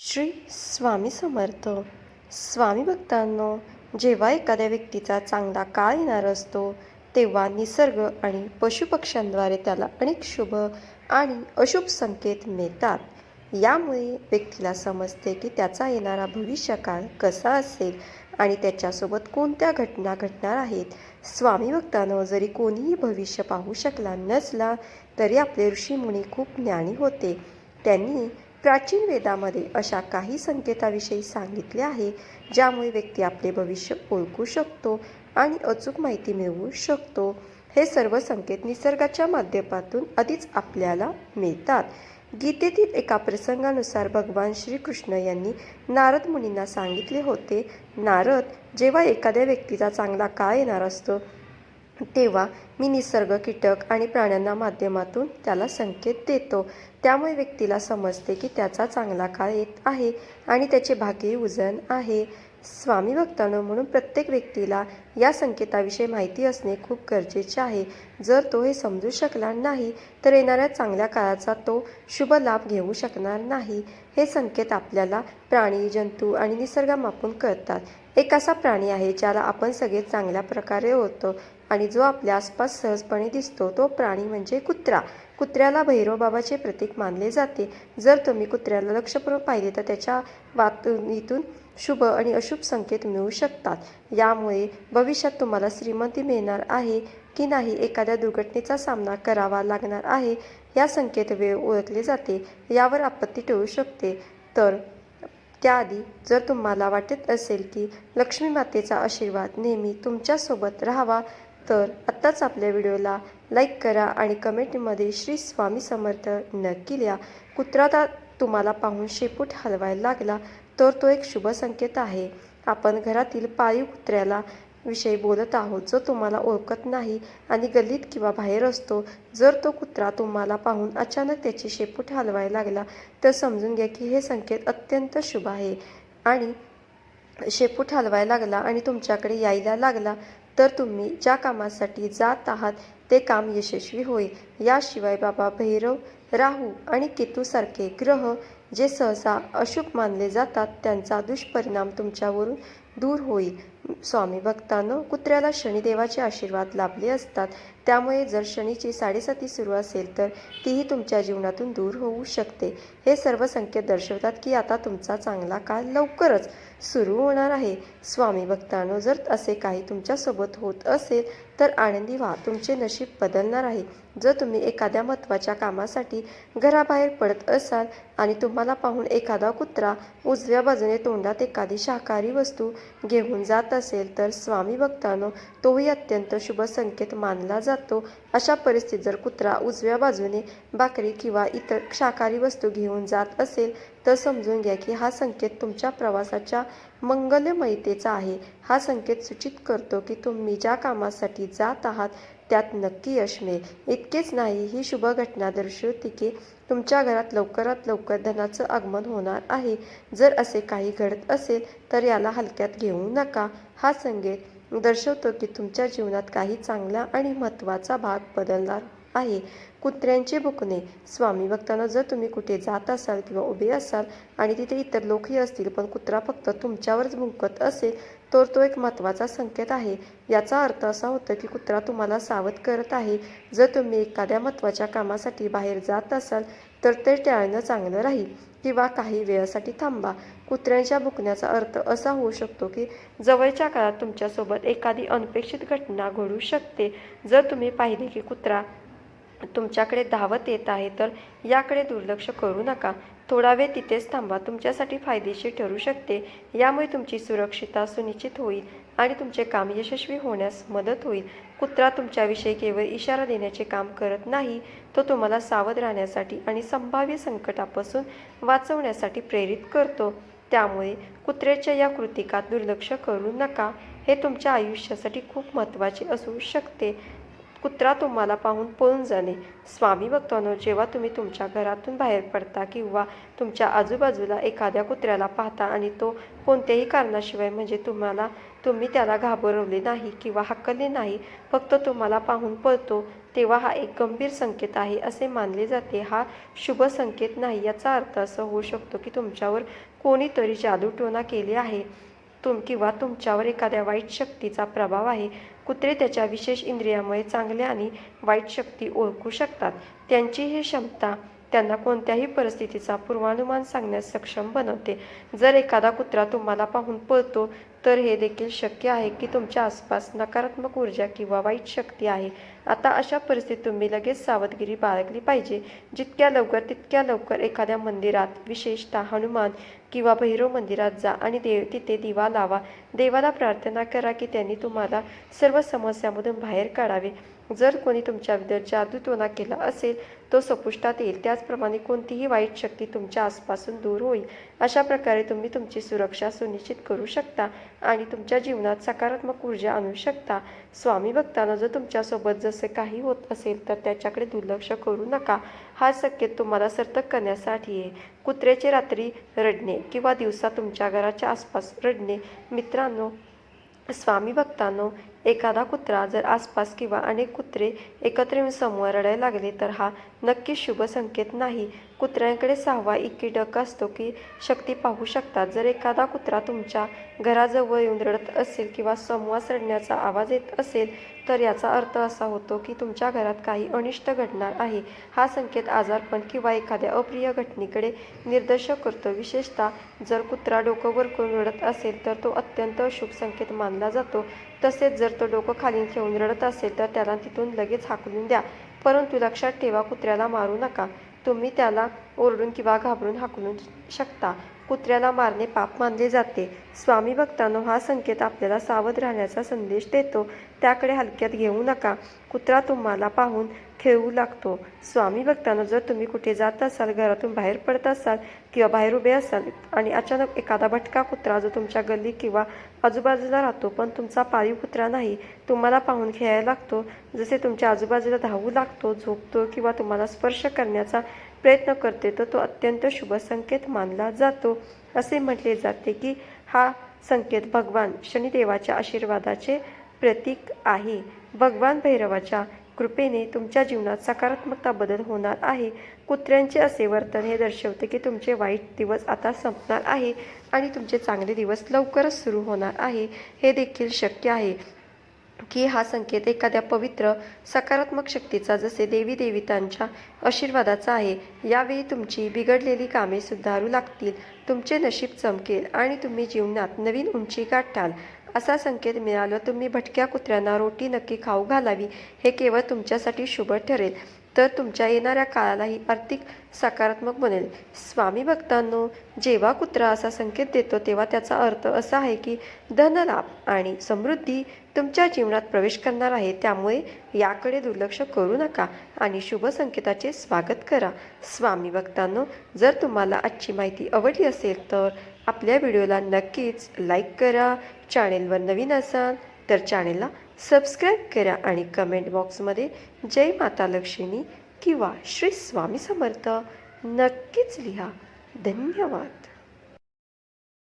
श्री स्वामी समर्थ. स्वामी भक्तांनो जेव्हा एखाद्या व्यक्तीचा चांगला काळ येणार असतो तेव्हा निसर्ग आणि पशुपक्ष्यांद्वारे त्याला अनेक शुभ आणि अशुभ संकेत मिळतात. यामुळे व्यक्तीला समजते की त्याचा येणारा भविष्यकाळ कसा असेल आणि त्याच्यासोबत कोणत्या घटना घडणार आहेत. स्वामी भक्तांनो जरी कोणीही भविष्य पाहू शकला नसला तरी आपले ऋषीमुनी खूप ज्ञानी होते. त्यांनी प्राचीन वेदामध्ये अशा काही संकेताविषयी सांगितले आहे ज्यामुळे व्यक्ती आपले भविष्य ओळखू शकतो आणि अचूक माहिती मिळवू शकतो. हे सर्व संकेत निसर्गाच्या माध्यमातून आधीच आपल्याला मिळतात. गीतेतील एका प्रसंगानुसार भगवान श्रीकृष्ण यांनी नारद मुनींना सांगितले होते नारद जेव्हा एखाद्या व्यक्तीचा चांगला काळ येणार असतो तेव्हा मी निसर्ग कीटक आणि प्राण्यांना माध्यमातून त्याला संकेत देतो. त्यामुळे व्यक्तीला समजते की त्याचा चांगला काळ येत आहे आणि त्याचे भाग्य उजन आहे. स्वामी भक्तांनो म्हणून प्रत्येक व्यक्तीला या संकेताविषयी माहिती असणे खूप गरजेचे आहे. जर तो हे समजू शकला नाही तर येणाऱ्या चांगल्या काळाचा तो शुभ लाभ घेऊ शकणार नाही. हे संकेत आपल्याला प्राणी जंतू आणि निसर्गामापून कळतात. एक असा प्राणी आहे ज्याला आपण सगळे चांगल्या प्रकारे होतो आणि जो आपल्या आसपास सहजपणे दिसतो तो प्राणी म्हणजे कुत्रा. कुत्र्याला भैरवबाबाचे प्रतीक मानले जाते. जर तुम्ही कुत्र्याला लक्षपूर्वक पाहिले तर त्याच्या वातून शुभ आणि अशुभ संकेत मिळू शकतात. यामुळे भविष्यात तुम्हाला श्रीमंती मिळणार आहे की नाही एखाद्या दुर्घटनेचा सामना करावा लागणार आहे या संकेत वेळ ओळखले जाते. यावर आपत्ती टळू शकते. तर त्याआधी जर तुम्हाला वाटत असेल की लक्ष्मी मातेचा आशीर्वाद नेहमी तुमच्यासोबत राहावा तर आत्ताच आपल्या व्हिडिओला लाईक करा आणि कमेंटमध्ये श्री स्वामी समर्थ नक्की लिहा. कुत्रा ता तुम्हाला पाहून शेपूट हलवायला लागला तर तो एक शुभ संकेत आहे. आपण घरातील पाळीव कुत्र्याला विषयी बोलत आहोत जो तुम्हाला ओळखत नाही आणि गल्लीत किंवा बाहेर असतो. जर तो कुत्रा तुम्हाला पाहून अचानक त्याची शेपूट हलवायला लागला तर समजून घ्या की हे संकेत अत्यंत शुभ आहे. आणि शेपूट हलवायला लागला आणि तुमच्याकडे यायला लागला तर तुम्ही ज्या कामासाठी जात आहात ते काम यशस्वी होईल. याशिवाय बाबा भैरव राहू आणि केतूसारखे ग्रह जे सहसा अशुभ मानले जातात त्यांचा दुष्परिणाम तुमच्यावरून दूर होईल. स्वामी भक्तानं कुत्र्याला शनिदेवाचे आशीर्वाद लाभले असतात. त्यामुळे जर शनीची साडेसाती सुरू असेल तर तीही तुमच्या जीवनातून दूर होऊ शकते. हे सर्व संकेत दर्शवतात की आता तुमचा चांगला काळ लवकरच सुरू होणार आहे. स्वामी भक्तांनो जर असे काही तुमच्यासोबत होत असेल तर आनंदी व्हा. तुमचे नशीब बदलणार आहे. जर तुम्ही एखाद्या महत्त्वाच्या कामासाठी घराबाहेर पडत असाल आणि तुम्हाला पाहून एखादा कुत्रा उजव्या बाजूने तोंडात एखादी शाकाहारी वस्तू घेऊन जात असेल तर स्वामी भक्तांनो तोही अत्यंत शुभ संकेत मानला जातो. अशा परिस्थितीत जर कुत्रा उजव्या बाजूने भाकरी किंवा इतर शाकाहारी वस्तू घेऊन जात असेल तर समजून घ्या की हा संकेत तुमच्या प्रवासाच्या मंगलमयतेचा आहे. हा संकेत सूचित करतो की तुम्ही ज्या कामासाठी जात आहात त्यात नक्की यश मिळेल. इतकेच नाही ही शुभ घटना दर्शवते की तुमच्या घरात लवकरात लवकर धनाचं आगमन होणार आहे. जर असे काही घडत असेल तर याला हलक्यात घेऊ नका. हा संकेत दर्शवतो की तुमच्या जीवनात काही चांगला आणि महत्त्वाचा भाग बदलणार आहे. कुत्र्यांचे बुकणे. स्वामी भक्तांना जर तुम्ही कुठे जात असाल किंवा उभे असाल आणि तिथे इतर लोकही असतील पण कुत्रा फक्त तुमच्यावरच भुंकत असेल तर तो एक महत्त्वाचा संकेत आहे. याचा अर्थ असा होतो की कुत्रा तुम्हाला सावध करत आहे. जर तुम्ही एखाद्या महत्त्वाच्या कामासाठी बाहेर जात असाल तर ते टाळणं चांगलं राहील किंवा काही वेळासाठी थांबा. कुत्र्यांच्या बुकण्याचा अर्थ असा होऊ शकतो की जवळच्या काळात तुमच्यासोबत एखादी अनपेक्षित घटना घडू शकते. जर तुम्ही पाहिले की कुत्रा तुमच्याकडे धावत येत आहे तर याकडे दुर्लक्ष करू नका. थोडा वेळ तिथेच थांबा. तुमच्यासाठी फायदेशीर ठरू शकते. यामुळे तुमची सुरक्षितता सुनिश्चित होईल आणि तुमचे काम यशस्वी होण्यास मदत होईल. कुत्रा तुमच्याविषयी केवळ इशारा देण्याचे काम करत नाही तो तुम्हाला सावध राहण्यासाठी आणि संभाव्य संकटापासून वाचवण्यासाठी प्रेरित करतो. त्यामुळे कुत्र्याच्या या कृतिकात दुर्लक्ष करू नका. हे तुमच्या आयुष्यासाठी खूप महत्त्वाचे असू शकते. कुत्रा तुम्हाला पाहून पळून जाणे. स्वामी भक्तांनो जेव्हा तुम्ही तुमच्या घरातून बाहेर पडता किंवा तुमच्या आजूबाजूला एखाद्या कुत्र्याला पाहता आणि तो कोणत्याही कारणाशिवाय म्हणजे तुम्हाला तुम्ही त्याला घाबरवले नाही किंवा हकलले नाही फक्त तुम्हाला पाहून पळतो तेव्हा हा एक गंभीर संकेत आहे असे मानले जाते. हा शुभ संकेत नाही याचा अर्थ असं होऊ शकतो की तुमच्यावर कोणीतरी जादूटोना केली आहे. तुम किंवा तुमच्यावर एखाद्या वाईट शक्तीचा प्रभाव आहे. कुत्रे त्याच्या विशेष इंद्रियामुळे चांगल्या आणि वाईट शक्ती ओळखू शकतात. त्यांची ही क्षमता त्यांना कोणत्याही परिस्थितीचा पूर्वानुमान सांगण्यास सक्षम बनवते. जर एखादा कुत्रा तुम्हाला पाहून पळतो तर हे देखील शक्य आहे की तुमच्या आसपास नकारात्मक ऊर्जा किंवा वाईट शक्ती आहे. आता अशा परिस्थितीत तुम्ही लगेच सावधगिरी बाळगली पाहिजे. जितक्या लवकर तितक्या लवकर एखाद्या मंदिरात विशेषतः हनुमान किंवा भैरव मंदिरात जा आणि देव तिथे दिवा लावा. देवाला प्रार्थना करा की त्यांनी तुम्हाला सर्व समस्यामधून बाहेर काढावे. जर कोणी तुमच्याबद्दल जादूटोणा केला असेल तो सपुष्टात येईल. त्याचप्रमाणे कोणतीही वाईट शक्ती तुमच्या आसपासून दूर होईल. अशा प्रकारे तुम्ही तुमची सुरक्षा सुनिश्चित करू शकता. आणि तुमच्या जीवनात सकारात्मक ऊर्जा आणू शकता. स्वामी भक्तांना जर तुमच्यासोबत जसे काही होत असेल तर त्याच्याकडे दुर्लक्ष करू नका. हा संकेत तुम्हाला सर्तक करण्यासाठी आहे. कुत्र्याचे रात्री रडणे किंवा दिवसा तुमच्या घराच्या आसपास रडणे. मित्रांनो स्वामी भक्तांनो एखादा कुत्रा जर आसपास किंवा अनेक कुत्रे एकत्र येऊन समूह रडायला लागले तर हा नक्की शुभ संकेत नाही. कुत्र्यांकडे सहावा इतकी डक असतो की शक्ती पाहू शकतात. जर एखादा कुत्रा तुमच्या घराजवळ येऊन रडत असेल किंवा समूहास रडण्याचा आवाज येत असेल तर याचा अर्थ असा होतो की तुमच्या घरात काही अनिष्ट घडणार आहे. हा संकेत आजारपण किंवा एखाद्या अप्रिय घटनेकडे निर्देशक करतो. विशेषतः जर कुत्रा डोकं वर करून रडत असेल तर तो अत्यंत अशुभ संकेत मानला जातो. तसेच जर तो डोकं खाली ठेवून रडत असेल तर त्याला तिथून लगेच हाकलून द्या. परंतु लक्षात ठेवा कुत्र्याला मारू नका. तुम्ही त्याला ओरडून किंवा घाबरून हाकलून शकता. कुत्र्याला मारणे पाप मानले जाते. स्वामी भक्तांनो हा संकेत आपल्याला सावध राहण्याचा संदेश देतो. त्याकडे हलक्यात घेऊ नका. कुत्रा तुम्हाला पाहून खेळू लागतो. स्वामी भक्तांनो जर तुम्ही कुठे जात असाल घरातून बाहेर पडत असाल किंवा बाहेर उभे असाल आणि अचानक एखादा भटका कुत्रा जो तुमच्या गल्ली किंवा आजूबाजूला राहतो पण तुमचा पाळीव कुत्रा नाही तुम्हाला पाहून खेळायला लागतो. जसे तुमच्या आजूबाजूला धावू लागतो झोपतो किंवा तुम्हाला स्पर्श करण्याचा प्रयत्न करते तर तो अत्यंत शुभ संकेत मानला जातो. असे म्हटले जाते की हा संकेत भगवान शनिदेवाच्या आशीर्वादाचे प्रतीक आहे. भगवान भैरवाच्या कृपेने तुमच्या जीवनात सकारात्मकता बदल होणार आहे. कुत्र्यांचे असे वर्तन हे दर्शवते की तुमचे वाईट दिवस आता संपणार आहे आणि तुमचे चांगले दिवस लवकरच सुरू होणार आहे. हे देखील शक्य आहे की हा संकेत एखाद्या पवित्र सकारात्मक शक्तीचा जसे देवी देवितांच्या आशीर्वादाचा आहे. यावेळी तुमची बिघडलेली कामे सुधारू लागतील. तुमचे नशीब चमकेल आणि तुम्ही जीवनात नवीन उंची गाठाल. असा संकेत मिळाला तुम्ही भटक्या कुत्र्यांना रोटी नक्की खाऊ घालावी हे केवळ तुमच्यासाठी शुभ ठरेल. तर तुमच्या येणाऱ्या काळालाही आर्थिक सकारात्मक बनेल. स्वामी भक्तांनो जेव्हा कुत्रा असा संकेत देतो तेव्हा त्याचा अर्थ असा आहे की धनलाभ आणि समृद्धी तुमच्या जीवनात प्रवेश करणार आहे. त्यामुळे याकडे दुर्लक्ष करू नका आणि शुभ संकेताचे स्वागत करा. स्वामी भक्तांनो जर तुम्हाला आजची माहिती आवडली असेल तर आपल्या व्हिडिओला नक्कीच लाईक करा चॅनेलवर नवीन असाल तर चॅनेलला सबस्क्राईब करा आणि कमेंट बॉक्समध्ये जय माता लक्ष्मी किंवा श्री स्वामी समर्थ नक्कीच लिहा. धन्यवाद.